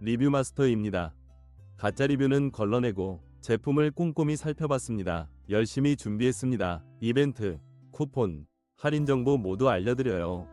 리뷰 마스터입니다. 가짜 리뷰는 걸러내고 제품을 꼼꼼히 살펴봤습니다. 열심히 준비했습니다. 이벤트, 쿠폰, 할인 정보 모두 알려드려요.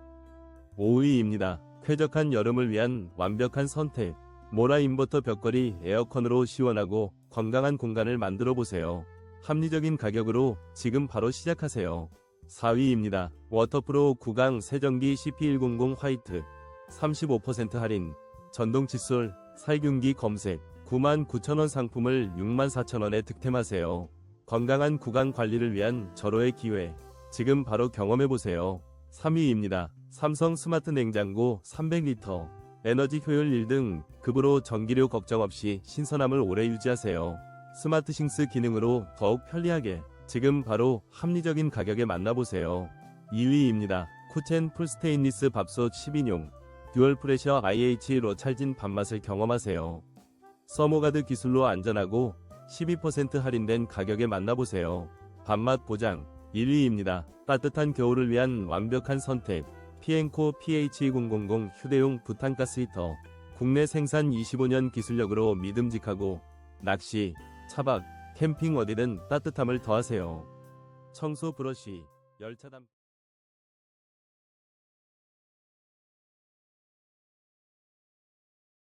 5위입니다. 쾌적한 여름을 위한 완벽한 선택. 모라 인버터 벽걸이 에어컨으로 시원하고 건강한 공간을 만들어 보세요. 합리적인 가격으로 지금 바로 시작하세요. 4위입니다. 워터프로 구강 세정기 CP100 화이트 35% 할인 전동 칫솔 살균기 검색 99,000원 상품을 64,000원에 득템하세요. 건강한 구강 관리를 위한 절호의 기회 지금 바로 경험해 보세요. 3위입니다. 삼성 스마트 냉장고 300리터 에너지 효율 1등 급으로 전기료 걱정 없이 신선함을 오래 유지하세요. 스마트 싱스 기능으로 더욱 편리하게 지금 바로 합리적인 가격에 만나보세요. 2위입니다. 쿠첸 풀스테인리스 밥솥 10인용 듀얼 프레셔 IH로 찰진 밥맛을 경험하세요. 서모가드 기술로 안전하고 12% 할인된 가격에 만나보세요. 밥맛 보장 1위입니다. 따뜻한 겨울을 위한 완벽한 선택 피엔코 PH2000 휴대용 부탄가스 히터 국내 생산 25년 기술력으로 믿음직하고 낚시, 차박, 캠핑 어디든 따뜻함을 더하세요. 청소 브러쉬, 열차담